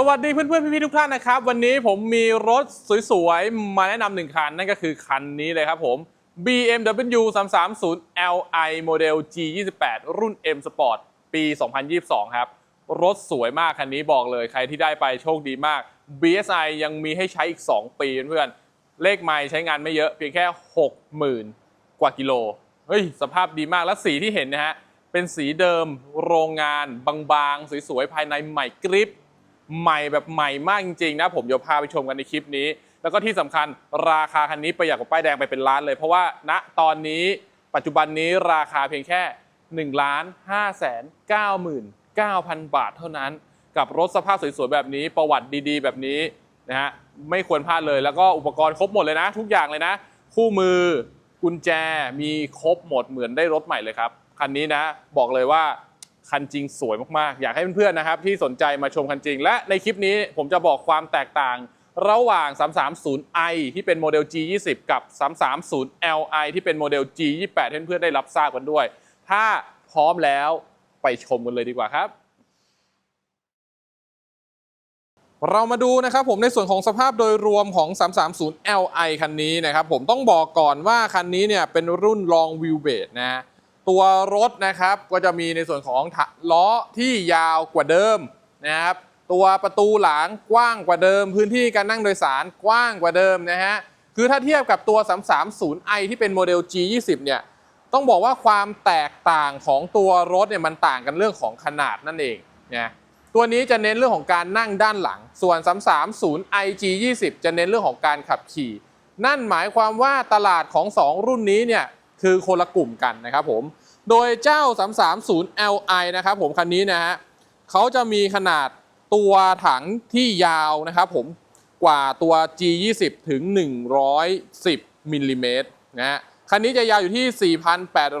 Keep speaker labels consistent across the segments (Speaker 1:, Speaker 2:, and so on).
Speaker 1: สวัสดีเพื่อนๆพี่ๆทุกท่านนะครับ วันนี้ผมมีรถสวยๆ มาแนะนำหนึ่งคัน นั่นก็คือคันนี้เลยครับผม BMW 330 Li โมเดล G28 รุ่น M Sport ปี 2022 ครับ รถสวยมากคันนี้บอกเลยใครที่ได้ไปโชคดีมาก BSI ยังมีให้ใช้อีก 2 ปีเพื่อนๆเลขไมล์ใช้งานไม่เยอะเพียงแค่ 60,000 กว่ากิโลเฮ้ยสภาพดีมากแล้วสีที่เห็นนะฮะเป็นสีเดิมโรงงานบางๆ สวยๆภายในใหม่กริบ ใหม่แบบใหม่มากจริงๆนะผมเดี๋ยวพาไปชมกันในคลิปนี้ แล้วก็ที่สำคัญราคาคันนี้ประหยัดกว่าป้ายแดงไปเป็นล้านเลย เพราะว่าณตอนนี้ปัจจุบันนี้ราคาเพียงแค่1ล้าน5แสน9หมื่น9,000บาทเท่านั้น กับรถสภาพสวยๆแบบนี้ประวัติดีๆ แบบนี้นะฮะไม่ควรพลาดเลยแล้วก็อุปกรณ์ครบหมดเลยนะ ทุกอย่างเลยนะ คู่มือกุญแจมีครบหมดเหมือนได้รถใหม่เลยครับ คันนี้นะบอกเลยว่า คันจริงสวยมากๆ อยากให้เพื่อนๆนะครับที่สนใจมาชมคันจริง และในคลิปนี้ผมจะบอกความแตกต่างระหว่าง 330i ที่เป็นโมเดล G20 กับ 330li ที่เป็นโมเดล G28 ให้เพื่อนๆได้รับทราบกันด้วย ถ้าพร้อมแล้วไปชมกันเลยดีกว่าครับเรามาดูนะครับผมในส่วนของสภาพโดยรวมของ 330 Li คันนี้นะครับผมต้องบอกก่อนว่าคันนี้เนี่ยเป็นรุ่น long wheelbase นะฮะ ตัวรถนะครับก็จะมีในส่วนของล้อที่ยาวกว่าเดิมนะครับตัวประตูหลังกว้างกว่าเดิม พื้นที่การนั่งโดยสารกว้างกว่าเดิมนะฮะคือถ้าเทียบกับตัว 330i ที่เป็นโมเดล G20 เนี่ยต้องบอกว่าความแตกต่างของตัวรถเนี่ยมันต่างกันเรื่องของขนาดนั่นเองนะตัวนี้จะเน้นเรื่องของการนั่งด้านหลัง ส่วน 330 IG 20 จะเน้นเรื่องของการขับขี่ นั่นหมายความว่าตลาดของ 2 รุ่นนี้เนี่ย คือคนละกลุ่มกันนะครับผม โดยเจ้า 330 Li นะครับผมคันนี้นะฮะเขาจะมีขนาดตัวถังที่ยาวนะครับผมกว่าตัว G20 ถึง 110มิลลิเมตรนะฮะคันนี้จะยาวอยู่ที่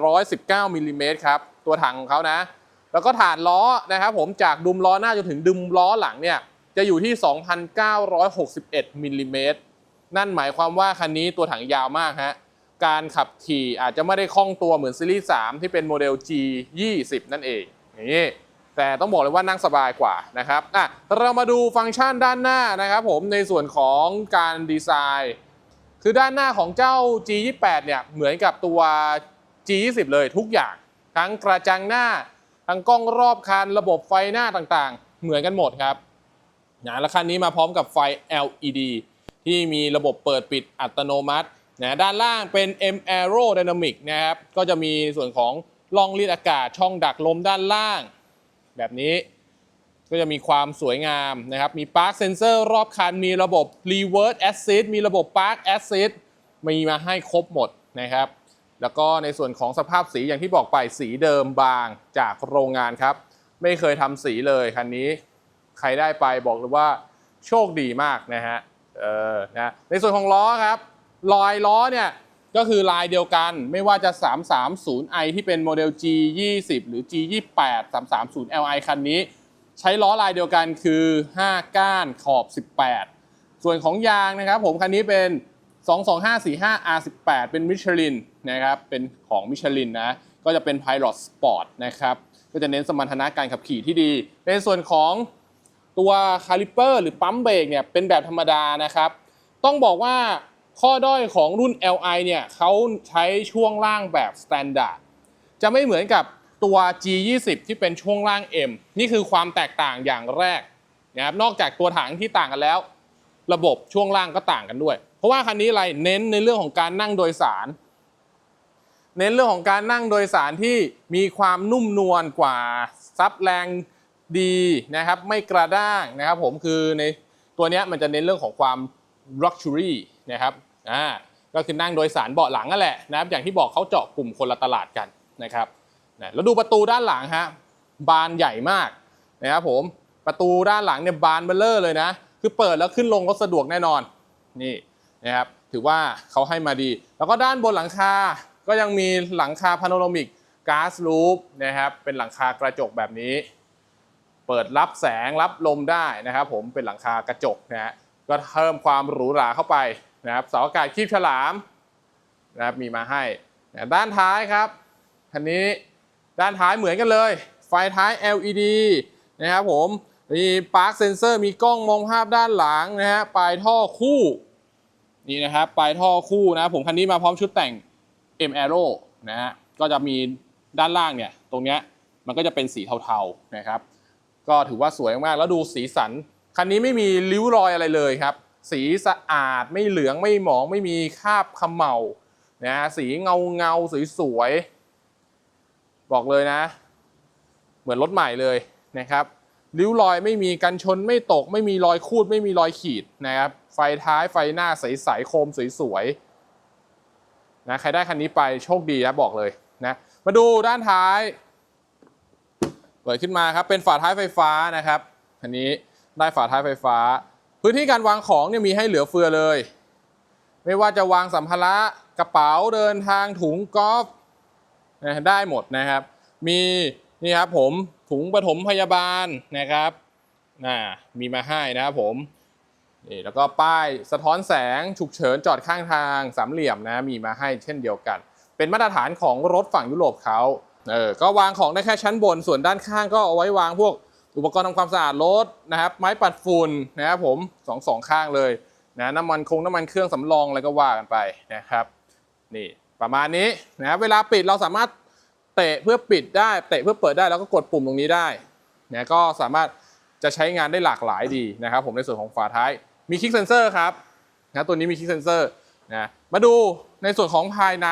Speaker 1: 4,819มิลลิเมตรครับตัวถังของเขานะ แล้วก็ฐานล้อนะครับผมจากดุมล้อหน้าจนถึงดุมล้อหลังเนี่ยจะอยู่ที่ 2,961มิลลิเมตรนั่นหมายความว่าคันนี้ตัวถังยาวมากฮะ การขับขี่อาจจะไม่ได้คล่องตัวเหมือนซีรีส์ 3 ที่เป็นโมเดล G20 นั่นเองนี้แต่ต้องบอกเลยว่านั่งสบายกว่านะครับอะเรามาดูฟังก์ชันด้านหน้านะครับผมในส่วนของการดีไซน์ คือด้านหน้าของเจ้า G28 เนี่ยเหมือนกับตัว G20 เลยทุกอย่าง ทั้งกระจังหน้า ทั้งกล้องรอบคันระบบไฟหน้าต่างๆ เหมือนกันหมดครับนะและคันนี้มาพร้อมกับไฟ LED ที่มีระบบเปิดปิดอัตโนมัติ นะด้านล่างเป็น M Aerodynamic นะครับ ก็จะมีส่วนของล่องรีดอากาศช่องดักลมด้านล่าง แบบนี้ก็จะมีความสวยงามนะครับ มี Park Sensor รอบคัน มีระบบ Reverse Assist มีระบบ Park Assist มีมาให้ครบหมดนะครับ แล้วก็ในส่วนของสภาพสีอย่างที่บอกไปสีเดิมบางจากโรงงานครับ ไม่เคยทำสีเลยคันนี้ ใครได้ไปบอกเลยว่าโชคดีมากนะฮะ เออ นะ ในส่วนของล้อครับ รอยล้อเนี่ยก็คือลายเดียวกันไม่ว่าจะ 330i ที่เป็นโมเดล G20 หรือ G28 330li คันนี้ ใช้ล้อลายเดียวกันคือ 5 ก้านขอบ 18 ส่วนของยางนะครับผมคันนี้เป็น 22545 R18 เป็นมิชลินนะครับเป็นของมิชลินนะก็จะเป็น Pilot Sport นะครับก็จะเน้นสมรรถนะการขับขี่ที่ดี ในส่วนของตัวคาลิเปอร์หรือปั๊มเบรกเนี่ยเป็นแบบธรรมดานะครับ ต้องบอกว่า ข้อด้อยของรุ่น Li เนี่ยเขาใช้ช่วงล่างแบบ Standard จะไม่เหมือนกับตัว G20 ที่เป็นช่วงล่าง M นี่คือความแตกต่างอย่างแรกนะครับนอกจากตัวถังที่ต่างกันแล้ว ระบบช่วงล่างก็ต่างกันด้วย เพราะว่าคันนี้อะไรเน้นในเรื่องของการนั่งโดยสาร เน้นเรื่องของการนั่งโดยสารที่มีความนุ่มนวลกว่าซับแรงดีนะครับไม่กระด้างนะครับผมคือในตัวนี้มันจะเน้นเรื่องของความ luxury นะครับ อ่าก็คือนั่งโดยสารเบาะหลังนั่นแหละนะครับอย่างที่บอกเขาเจาะกลุ่มคนละตลาดกันนะครับนะแล้วดูประตูด้านหลังฮะบานใหญ่มากนะครับผมประตูด้านหลังเนี่ยบานเบลเลอร์เลยนะ คือเปิดแล้วขึ้นลงก็สะดวกแน่นอนนี่นะครับถือว่าเขาให้มาดี แล้วก็ด้านบนหลังคา ก็ยังมีหลังคาพาโนรามิกก๊าซลูปนะครับเป็นหลังคากระจกแบบนี้ เปิดรับแสงรับลมได้นะครับผมเป็นหลังคากระจกนะฮะก็เพิ่มความหรูหราเข้าไป นะครับเสาอากาศคีบฉลามนะครับมีมาให้นะด้านท้ายครับคันนี้ด้านท้ายเหมือนกันเลย ไฟท้าย LED นะครับผมมีปาร์คเซนเซอร์มีกล้องมองภาพด้านหลังนะฮะปลายท่อคู่นี่นะครับปลายท่อคู่นะผมคันนี้มาพร้อมชุดแต่ง M Aero นะฮะก็จะมีด้านล่างเนี่ยตรงเนี้ยมันก็จะเป็นสีเทาๆนะครับ ก็ถือว่าสวยมากแล้วดูสีสัน คันนี้ไม่มีริ้วรอยอะไรเลยครับ สีสะอาดไม่เหลืองไม่หมองไม่มีคราบขมเมานะสีเงาเงาๆสวยๆบอกเลยนะ เหมือนรถใหม่เลยนะครับริ้วรอยไม่มีกันชนไม่ตก ไม่มีรอยคูดไม่มีรอยขีดนะครับไฟท้ายไฟหน้าใสๆโคมสวยๆนะใครได้คันนี้ไปโชคดีนะบอกเลยนะมาดูด้านท้ายเปิดขึ้นมาครับเป็นฝาท้ายไฟฟ้านะครับอันนี้ได้ฝาท้ายไฟฟ้า พื้นที่การวางของเนี่ยมีให้เหลือเฟือเลย ไม่ว่าจะวางสัมภาระกระเป๋าเดินทางถุงกอล์ฟนะได้หมดนะครับ มีนี่ครับผมถุงปฐมพยาบาลนะครับน่ามีมาให้นะครับผมนี่แล้วก็ป้ายสะท้อนแสงฉุกเฉินจอดข้างทางสามเหลี่ยมนะมีมาให้เช่นเดียวกัน เป็นมาตรฐานของรถฝั่งยุโรปเขาเออก็วางของได้แค่ชั้นบนส่วนด้านข้างก็เอาไว้วางพวก อุปกรณ์ทำความสะอาดรถนะครับ ไม้ปัดฝุ่นนะครับผมสองสองข้างเลยนะน้ำมันคงน้ำมันเครื่องสำรองอะไรก็ว่ากันไปนะครับ นี่ประมาณนี้นะเวลาปิดเราสามารถเตะเพื่อปิดได้เตะเพื่อเปิดได้แล้วก็กดปุ่มตรงนี้ได้นะก็สามารถจะใช้งานได้หลากหลายดีนะครับ ผมในส่วนของฝาท้ายมีคลิกเซนเซอร์ครับนะตัวนี้มีคลิกเซนเซอร์นะมาดูในส่วนของภายใน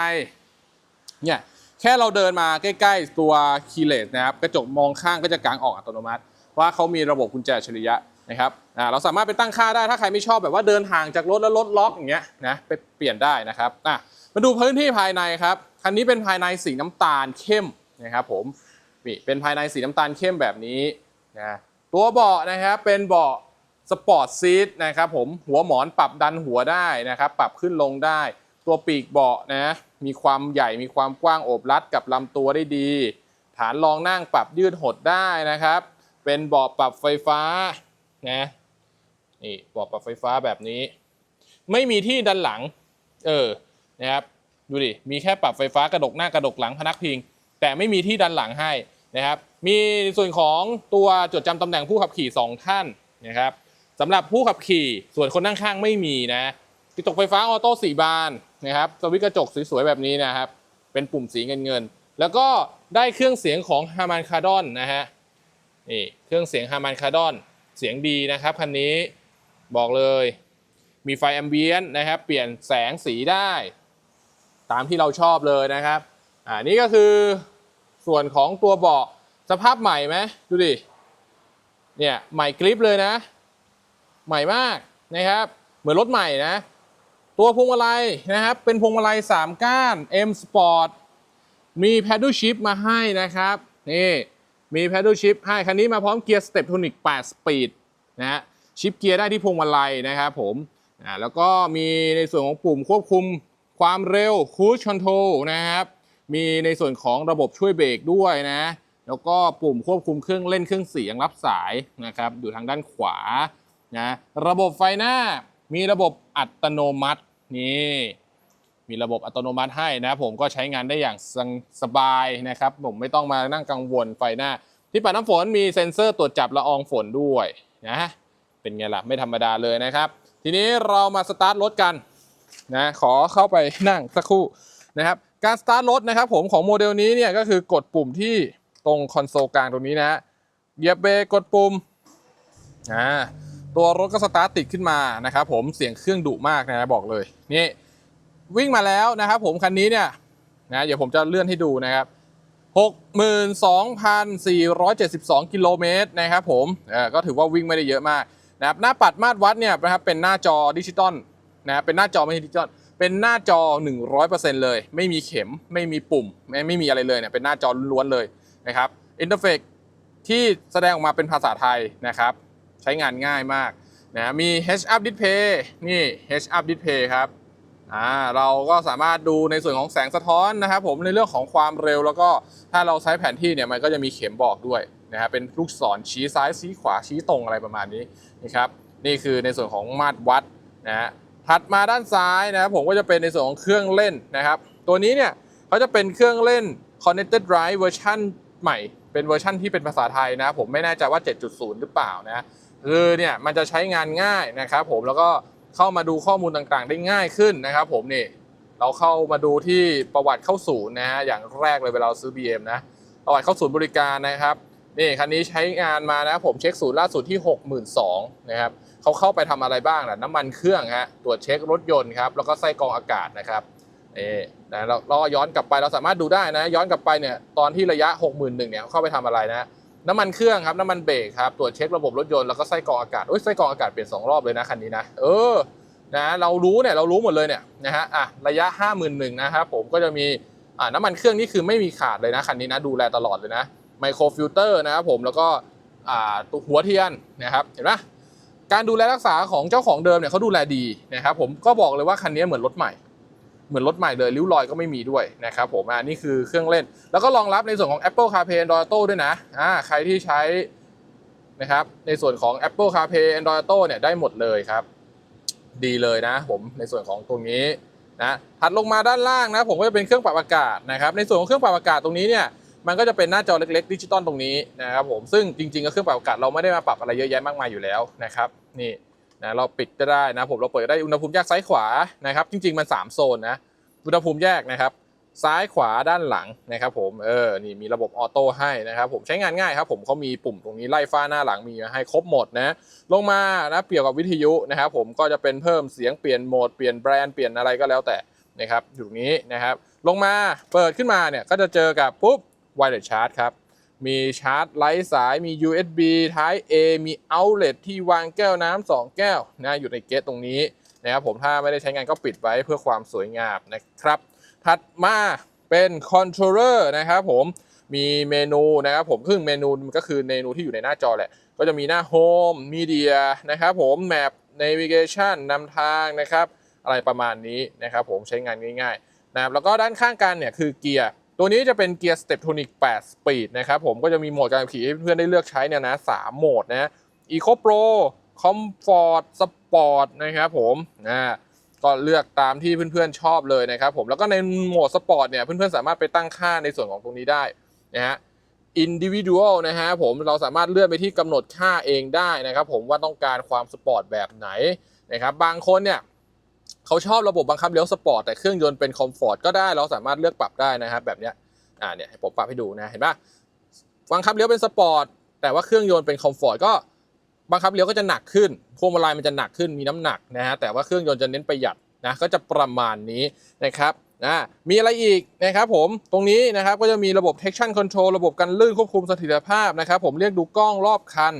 Speaker 1: เนี่ยแค่เราเดินมาใกล้ ๆ ตัวคีเลสนะครับกระจกมองข้างก็จะกางออกอัตโนมัติ ว่าเขามีระบบกุญแจอัจฉริยะนะครับเราสามารถไปตั้งค่าได้ถ้าใครไม่ชอบแบบว่าเดินห่างจากรถแล้วรถล็อกอย่างเงี้ยนะไปเปลี่ยนได้นะครับอะมาดูพื้นที่ภายในครับคันนี้เป็นภายในสีน้ำตาลเข้มนะครับผมนี่เป็นภายในสีน้ำตาลเข้มแบบนี้นะตัวเบาะนะครับเป็นเบาะสปอร์ตซีทนะครับผมหัวหมอนปรับดันหัวได้นะครับ ปรับขึ้นลงได้ ตัวปีกเบาะนะมีความใหญ่มีความกว้างโอบรัดกับลำตัวได้ดี ฐานรองนั่งปรับยืดหดได้นะครับ เป็นเบาะปรับไฟฟ้านะนี่เบาะปรับไฟฟ้าแบบนี้ ไม่มีที่ดันหลัง เออนะครับดูดิมีแค่ปรับไฟฟ้ากระดกหน้ากระดกหลังพนักพิง แต่ไม่มีที่ดันหลังให้นะครับมีส่วนของตัวจดจำตำแหน่งผู้ขับขี่ 2 ท่านนะครับสำหรับผู้ขับขี่ส่วนคนนั่งข้างไม่มีนะกระจกไฟฟ้าออโต้สีบานนะครับสวิตช์กระจกสวยๆแบบนี้นะครับ เป็นปุ่มสีเงินเงินๆแล้วก็ได้เครื่องเสียงของ Harman Kardon นะฮะ นี่เครื่องเสียงฮามันคาดอนเสียงดีนะครับคันนี้บอกเลยมีไฟแอมเบียนนะครับ เปลี่ยนแสงสีได้ ตามที่เราชอบเลยนะครับอ่านี่ก็คือส่วนของตัวเบาะสภาพใหม่ไหมดูดิเนี่ยใหม่กริปเลยนะ ใหม่มากนะครับ เหมือนรถใหม่นะ ตัวพวงมาลัยนะครับ เป็นพวงมาลัย 3 ก้าน M Sport มี Paddle Shift มาให้นะครับ นี่ มี Paddle Shift ให้คันนี้มาพร้อมเกียร์ step tonic 8 Speed นะฮะชิปเกียร์ได้ที่พวงมาลัยนะครับผมอ่าแล้วก็มีในส่วนของปุ่มควบคุมความเร็ว Cruise Control นะครับมีในส่วนของระบบช่วยเบรกด้วยนะแล้วก็ปุ่มควบคุมเครื่องเล่นเครื่องเสียงรับสายนะครับอยู่ทางด้านขวานะระบบไฟหน้ามีระบบอัตโนมัตินี่ มีระบบอัตโนมัติให้นะผมก็ใช้งานได้อย่างสสบายนะครับ ผมไม่ต้องมานั่งกังวลไฟหน้า ที่ปัดน้ำฝนมีเซ็นเซอร์ตรวจจับละอองฝนด้วยนะเป็นไงล่ะ ไม่ธรรมดาเลยนะครับ ทีนี้เรามาสตาร์ทรถกันนะขอเข้าไปนั่งสักครู่นะครับการสตาร์ทรถนะครับผมของโมเดลนี้เนี่ยก็คือกดปุ่มที่ตรงคอนโซลกลางตรงนี้นะเหยียบเบรกกดปุ่มอ่าตัวรถก็สตาร์ทติดขึ้นมานะครับผมเสียงเครื่องดุมากนะบอกเลยนี่ วิ่งมาแล้วนะครับผมคันนี้เนี่ยนะเดี๋ยวผมจะเลื่อนให้ดูนะครับ62,472 กิโลเมตรนะครับผมก็ถือว่าวิ่งไม่ได้เยอะมากนะครับหน้าปัดมาตรวัดเนี่ยนะครับเป็นหน้าจอดิจิตอลนะเป็นหน้าจอไม่ใช่ดิจิตอลเป็นหน้าจอ 100%เลย ไม่มีเข็มไม่มีปุ่ม ไม่ไม่มีอะไรเลยเนี่ยเป็นหน้าจอล้วนเลยนะครับอินเทอร์เฟซที่แสดงออกมาเป็นภาษาไทยนะครับ ใช้งานง่ายมากนะมี H up display นี่ H up display ครับ อ่าเราก็สามารถดูในส่วนของแสงสะท้อนนะครับผมในเรื่องของความเร็ว แล้วก็ถ้าเราใช้แผนที่เนี่ยมันก็จะมีเข็มบอกด้วยนะฮะเป็นลูกศรชี้ซ้ายชี้ขวาชี้ตรงอะไรประมาณนี้นะครับนี่คือในส่วนของมาตรวัดนะฮะถัดมาด้านซ้ายนะครับผมก็จะเป็นในส่วนของเครื่องเล่นนะครับตัวนี้เนี่ยเขาจะเป็นเครื่องเล่น Connected Drive เวอร์ชันใหม่เป็นเวอร์ชั่นที่เป็นภาษาไทยนะผมไม่แน่ใจว่า 7.0 หรือเปล่านะคือเนี่ยมันจะใช้งานง่ายนะครับผมแล้วก็ เข้ามาดูข้อมูลต่างๆ ได้ง่ายขึ้นนะครับผมนี่เราเข้ามาดูที่ประวัติเข้าศูนย์นะฮะอย่างแรกเลยเวลาซื้อ BM นะประวัติเข้าศูนย์บริการนะครับนี่คันนี้ใช้งานมานะผมเช็คศูนย์ล่าสุดที่ 62,000นะครับเขาเข้าไปทำอะไรบ้างนะน้ำมันเครื่องฮะตรวจเช็ครถยนต์ครับแล้วก็ไส้กรองอากาศนะครับเอ่นะเราเราย้อนกลับไปเราสามารถดูได้นะ ย้อนกลับไปเนี่ยตอนที่ระยะ 61,000เนี่ยเข้าไปทำอะไรนะ น้ำมันเครื่องครับน้ำมันเบรกครับตรวจเช็คระบบรถยนต์แล้วก็ไส้กรองอากาศโอ้ยไส้กรองอากาศเปลี่ยนสองรอบเลยนะคันนี้นะเออนะเรารู้เนี่ยเรารู้หมดเลยเนี่ยนะฮะอะระยะ 51,000นะครับผมก็จะมีอ่าน้ำมันเครื่องนี่คือไม่มีขาดเลยนะคันนี้นะดูแลตลอดเลยนะไมโครฟิลเตอร์นะครับผมแล้วก็อ่าตัวหัวเทียนนะครับเห็นไหมการดูแลรักษาของเจ้าของเดิมเนี่ยเขาดูแลดีนะครับผมก็บอกเลยว่าคันนี้เหมือนรถใหม่ เหมือนรถใหม่เลยริ้วรอยก็ไม่มีด้วยนะครับผมอ่านี่คือเครื่องเล่น แล้วก็รองรับในส่วนของ Apple CarPlay Android Auto ด้วยนะอ่าใครที่ใช้นะครับในส่วนของ Apple CarPlay Android Auto เนี่ยได้หมดเลยครับ ดีเลยนะผมในส่วนของตรงนี้นะถัดลงมาด้านล่างนะผมก็จะเป็นเครื่องปรับอากาศนะครับในส่วนของเครื่องปรับอากาศตรงนี้เนี่ยมันก็จะเป็นหน้าจอเล็กๆดิจิตอลตรงนี้นะครับผมซึ่งจริงๆก็เครื่องปรับอากาศเราไม่ได้มาปรับอะไรเยอะแยะมากมายอยู่แล้วนะครับนี่ นะเราปิดก็ได้นะผมเราเปิดได้อุณหภูมิแยกซ้ายขวานะครับ จริง ๆ มัน 3 โซนนะอุณหภูมิแยกนะครับ ซ้ายขวาด้านหลังนะครับ ผมเออนี่มีระบบออโต้ให้นะครับผมใช้งานง่ายครับ ผมเขามีปุ่มตรงนี้ไล่ฟ้าหน้าหลังมีมาให้ครบหมดนะลงมานะเปรียบกับวิทยุนะครับ ผมก็จะเป็นเพิ่มเสียงเปลี่ยนโหมดเปลี่ยนแบรนด์เปลี่ยนอะไรก็แล้วแต่นะครับอยู่ตรงนี้นะครับ ลงมาเปิดขึ้นมาเนี่ยก็จะเจอกับปุ๊บ wireless charge ครับ มีชาร์จไร้สายมี USB Type A มี outlet ที่วางแก้วน้ำสองแก้วนะอยู่ในเกตตรงนี้นะครับผมถ้าไม่ได้ใช้งานก็ปิดไว้เพื่อความสวยงามนะครับ ถัดมาเป็นคอนโทรลเลอร์นะครับผมมีเมนูนะครับผมซึ่งเมนูมันก็คือเมนูที่อยู่ในหน้าจอแหละ ก็จะมีหน้า Home Media นะครับผม Map Navigation นำทางนะครับ อะไรประมาณนี้นะครับผมใช้งานง่ายๆนะครับแล้วก็ด้านข้างกันเนี่ยคือเกียร์ ตัวนี้จะเป็นเกียร์ Steptronic 8 Speed นะครับผมก็จะมีโหมดการขับขี่ให้เพื่อนได้เลือกใช้เนี่ยนะ3โหมดนะ Eco Pro Comfort Sport นะครับผมนะก็เลือกตามที่เพื่อนๆชอบเลยนะครับผมแล้วก็ในโหมดสปอร์ตเนี่ยเพื่อนๆสามารถไปตั้งค่าในส่วนของตรงนี้ได้นะฮะ individual นะฮะผมเราสามารถเลื่อนไปที่กำหนดค่าเองได้นะครับผมว่าต้องการความสปอร์ตแบบไหนนะครับบางคนเนี่ย เขาชอบระบบบังคับเลี้ยวสปอร์ตแต่เครื่องยนต์เป็นคอมฟอร์ตก็ได้เราสามารถเลือกปรับได้นะครับแบบเนี้ยอ่าเนี่ยผมปรับให้ดูนะเห็นปะบังคับเลี้ยวเป็นสปอร์ตแต่ว่าเครื่องยนต์เป็นคอมฟอร์ตก็บังคับเลี้ยวก็จะหนักขึ้นพวงมาลัยมันจะหนักขึ้นมีน้ำหนักนะฮะแต่ว่าเครื่องยนต์จะเน้นประหยัดนะก็จะประมาณนี้นะครับนะมีอะไรอีกนะครับผมตรงนี้นะครับก็จะมีระบบ traction control ระบบกันลื่นควบคุมสถิตภาพนะครับผมเรียกดูกล้องรอบคัน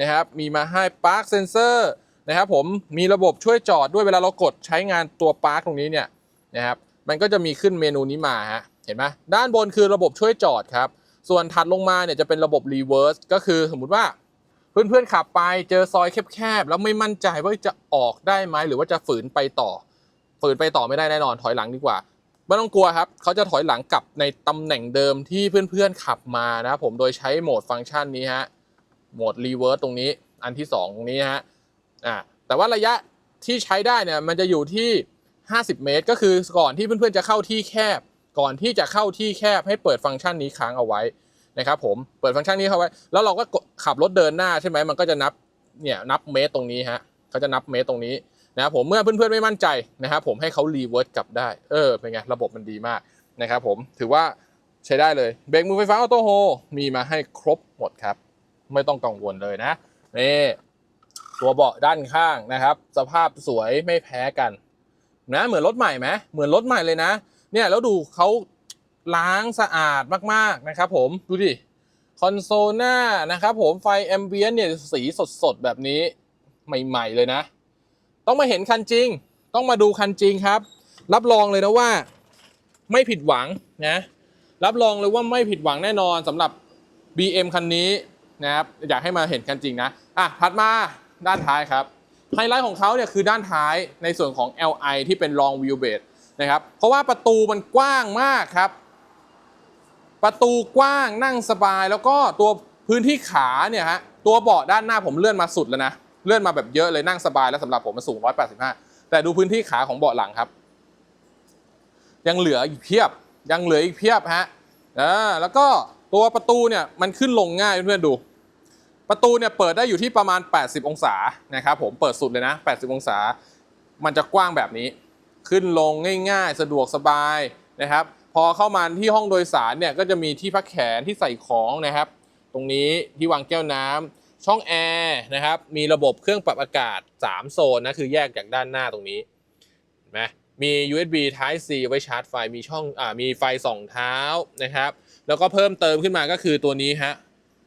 Speaker 1: นะครับมีมาให้ park sensor นะครับผมมีระบบช่วยจอดด้วยเวลาเรากดใช้งานตัวปาร์คตรงนี้เนี่ยนะครับมันก็จะมีขึ้นเมนูนี้มาฮะเห็นไหมด้านบนคือระบบช่วยจอดครับ ส่วนถัดลงมาเนี่ยจะเป็นระบบรีเวิร์สก็คือสมมุติว่าเพื่อนๆขับไปเจอซอยแคบๆแล้วไม่มั่นใจว่าจะออกได้ไหมหรือว่าจะฝืนไปต่อ ฝืนไปต่อไม่ได้แน่นอนถอยหลังดีกว่าไม่ต้องกลัวครับเขาจะถอยหลังกลับในตำแหน่งเดิมที่เพื่อนๆขับมานะผมโดยใช้โหมดฟังก์ชันนี้ฮะโหมดรีเวิร์สตรงนี้อันที่สองตรงนี้ฮะ อ่าแต่ว่าระยะที่ใช้ได้เนี่ยมันจะอยู่ที่ 50 เมตร ก็คือก่อนที่เพื่อนๆจะเข้าที่แคบ ก่อนที่จะเข้าที่แคบให้เปิดฟังก์ชันนี้ค้างเอาไว้นะครับผมเปิดฟังก์ชันนี้เข้าไว้ แล้วเราก็กขับรถเดินหน้าใช่ไหมมันก็จะนับเนี่ยนับเมตรตรงนี้ฮะเขาจะนับเมตรตรงนี้นะครับผมเมื่อเพื่อนๆไม่มั่นใจนะครับผมให้เขารีเวิร์สกลับได้เออเป็นไงระบบมันดีมากนะครับผมถือว่าใช้ได้เลยเบรกมือไฟฟ้าออโต้โฮมีมาให้ครบหมดครับ ไม่ต้องกังวลเลยนะนี่ ตัวเบาะด้านข้างนะครับ สภาพสวยไม่แพ้กัน นะเหมือนรถใหม่ไหมเหมือนรถใหม่เลยนะ เนี่ยแล้วดูเขาล้างสะอาดมากๆนะครับ ผมดูดิคอนโซลหน้านะครับผมไฟแอมเบียนเนี่ยสีสดๆแบบนี้ใหม่ ๆเลยนะ ต้องมาเห็นคันจริง ต้องมาดูคันจริงครับ รับรองเลยนะว่า ไม่ผิดหวังนะรับรองเลยว่าไม่ผิดหวังแน่นอนสำหรับ BM คันนี้นะครับอยากให้มาเห็นกันจริงนะอะถัดมา ด้านท้ายครับไฮไลท์ของเขาเนี่ยคือด้านท้ายในส่วนของ LI ที่เป็น long wheelbase นะครับเพราะว่าประตูมันกว้างมากครับ ประตูกว้างนั่งสบายแล้วก็ตัวพื้นที่ขาเนี่ยฮะตัวเบาะด้านหน้าผมเลื่อนมาสุดแล้วนะเลื่อนมาแบบเยอะเลยนั่งสบายแล้วสำหรับผมมันสูง 185 แต่ดูพื้นที่ขาของเบาะหลังครับ ยังเหลืออีกเพียบ ยังเหลืออีกเพียบฮะอ่าแล้วก็ตัวประตูเนี่ยมันขึ้นลงง่ายเพื่อนๆดู ประตูเนี่ยเปิดได้อยู่ที่ประมาณ 80 องศานะครับผมเปิดสุดเลยนะ 80 องศา มันจะกว้างแบบนี้ ขึ้นลงง่าย ๆ สะดวกสบายนะครับ พอเข้ามาที่ห้องโดยสารเนี่ยก็จะมีที่พักแขนที่ใส่ของนะครับ ตรงนี้ที่วางแก้วน้ำช่องแอร์นะครับ มีระบบเครื่องปรับอากาศ 3 โซนนะคือแยกจากด้านหน้าตรงนี้เห็นไหมมี USB Type C ไว้ชาร์จไฟ มีช่องอ่ามีไฟส่องเท้านะครับ แล้วก็เพิ่มเติมขึ้นมาก็คือตัวนี้ฮะ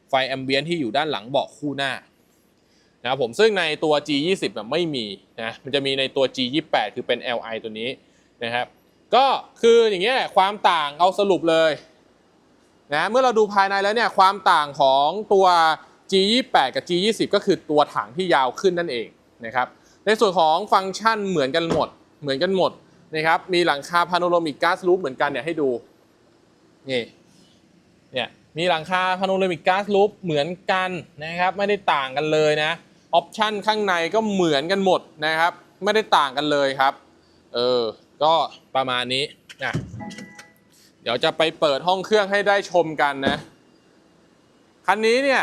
Speaker 1: ไฟแอมเบียนที่อยู่ด้านหลังเบาะคู่หน้านะครับผมซึ่งในตัว G20 แบบไม่มีนะมันจะมีในตัว G28 คือเป็น Li ตัวนี้นะครับก็คืออย่างเงี้ยความต่างเอาสรุปเลยนะเมื่อเราดูภายในแล้วเนี่ยความต่างของตัว G28 กับ G20 ก็คือตัวถังที่ยาวขึ้นนั่นเองนะครับในส่วนของฟังก์ชันเหมือนกันหมดเหมือนกันหมดนะครับมีหลังคาพาโนรามิกก๊าซลูปเหมือนกันเนี่ยให้ดูนี่ มีหลังคาพาโนรามิกก๊าซลูปเหมือนกันนะครับ ไม่ได้ต่างกันเลยนะออปชันข้างในก็เหมือนกันหมดนะครับ ไม่ได้ต่างกันเลยครับ เออ ก็ประมาณนี้นะเดี๋ยวจะไปเปิดห้องเครื่องให้ได้ชมกันนะ คันนี้เนี่ย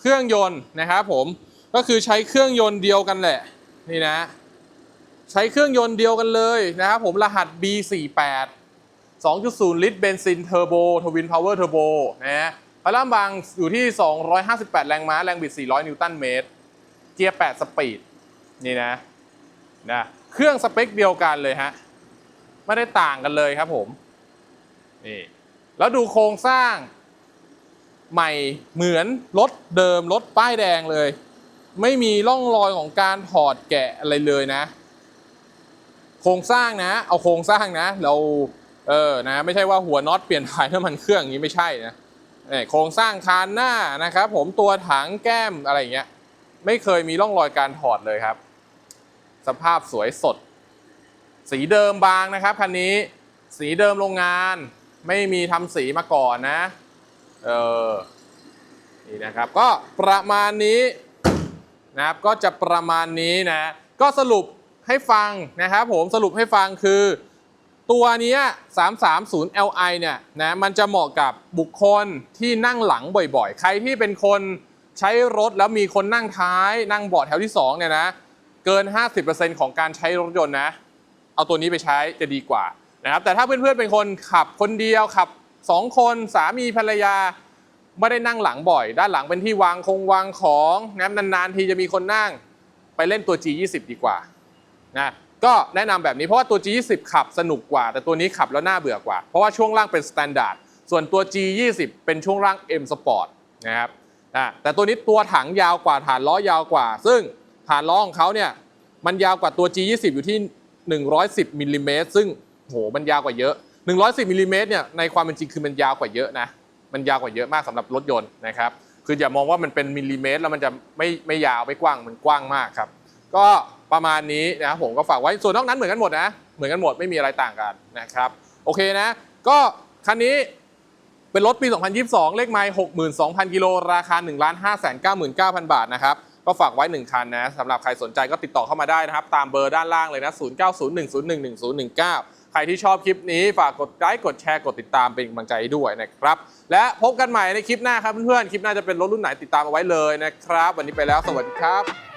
Speaker 1: เครื่องยนต์นะครับผมก็คือใช้เครื่องยนต์เดียวกันแหละนี่นะ ใช้เครื่องยนต์เดียวกันเลยนะครับผมรหัส B48 2.0 ลิตรเบนซินเทอร์โบทวินพาวเวอร์เทอร์โบนะฮะพลังบางอยู่ที่ 258 แรงม้า แรงบิด 400 นิวตันเมตร เกียร์ 8 สปีด นี่นะนะเครื่องสเปคเดียวกันเลยฮะ ไม่ได้ต่างกันเลยครับผม นี่ แล้วดูโครงสร้าง ใหม่เหมือนรถเดิม รถป้ายแดงเลย ไม่มีร่องรอยของการถอดแกะอะไรเลยนะ โครงสร้างนะ เอาโครงสร้างนะ เรา เออนะไม่ใช่ว่าหัวน็อตเปลี่ยนถ่ายน้ำมันเครื่องอย่างนี้ไม่ใช่นะโครงสร้างคานหน้านะครับ ผมตัวถังแก้มอะไรอย่างเงี้ยไม่เคยมีร่องรอยการถอดเลยครับ สภาพสวยสด สีเดิมบางนะครับคันนี้สีเดิมโรงงานไม่มีทำสีมาก่อนนะ เออ นี่นะครับ ก็ประมาณนี้นะครับ ก็จะประมาณนี้นะ ก็สรุปให้ฟังนะครับผมสรุปให้ฟังคือ ตัวนี้ 330 Li เนี่ยนะมันจะเหมาะกับบุคคลที่นั่งหลังบ่อยๆ ใครที่เป็นคนใช้รถแล้วมีคนนั่งท้าย นั่งเบาะแถวที่2เนี่ยนะเกิน 50%ของการใช้รถยนต์นะเอาตัวนี้ไปใช้จะดีกว่านะครับแต่ถ้าเพื่อนๆเป็นคนขับคนเดียวขับ 2 คนสามีภรรยาไม่ได้นั่งหลังบ่อย ด้านหลังเป็นที่วางคงวางของนะนานๆทีจะมีคนนั่งไปเล่นตัว G20 ดีกว่านะ ก็แนะนำแบบนี้เพราะว่าตัว G20 ขับสนุกกว่า แต่ตัวนี้ขับแล้วน่าเบื่อกว่า เพราะว่าช่วงล่างเป็นสแตนดาร์ดส่วนตัว G20 เป็นช่วงล่าง M Sport นะครับแต่ตัวนี้ตัวถังยาวกว่าฐานล้อยาวกว่า ซึ่งฐานล้อของเขาเนี่ยมันยาวกว่าตัว G20 อยู่ที่ 110มิลลิเมตรซึ่งโหมันยาวกว่าเยอะ 110มิลลิเมตรเนี่ยในความเป็นจริงคือมันยาวกว่าเยอะนะมันยาวกว่าเยอะมากสำหรับรถยนต์นะครับคืออย่ามองว่ามันเป็นมิลลิเมตร แล้วมันจะไม่ไม่ยาวไม่กว้างมันกว้างมากครับก็ ประมาณนี้นะครับผมก็ฝากไว้ส่วนนอกนั้นเหมือนกันหมดนะ เหมือนกันหมดไม่มีอะไรต่างกันนะครับโอเคนะ ก็คันนี้เป็นรถปี 2022 เลขไมล์62,000 กิโลราคา 1 5 9 9 9 0 0 บาทนะครับก็ฝากไว้ 1 คันนะสำหรับใครสนใจก็ติดต่อเข้ามาได้นะครับ ตามเบอร์ด้านล่างเลยนะ 0901011019 ใครที่ชอบคลิปนี้ฝากกดไลค์กดแชร์กดติดตามเป็นกำลังใจด้วยนะครับ และพบกันใหม่ในคลิปหน้าครับเพื่อนๆ คลิปหน้าจะเป็นรถรุ่นไหนติดตามเอาไว้เลยนะครับ วันนี้ไปแล้วสวัสดีครับ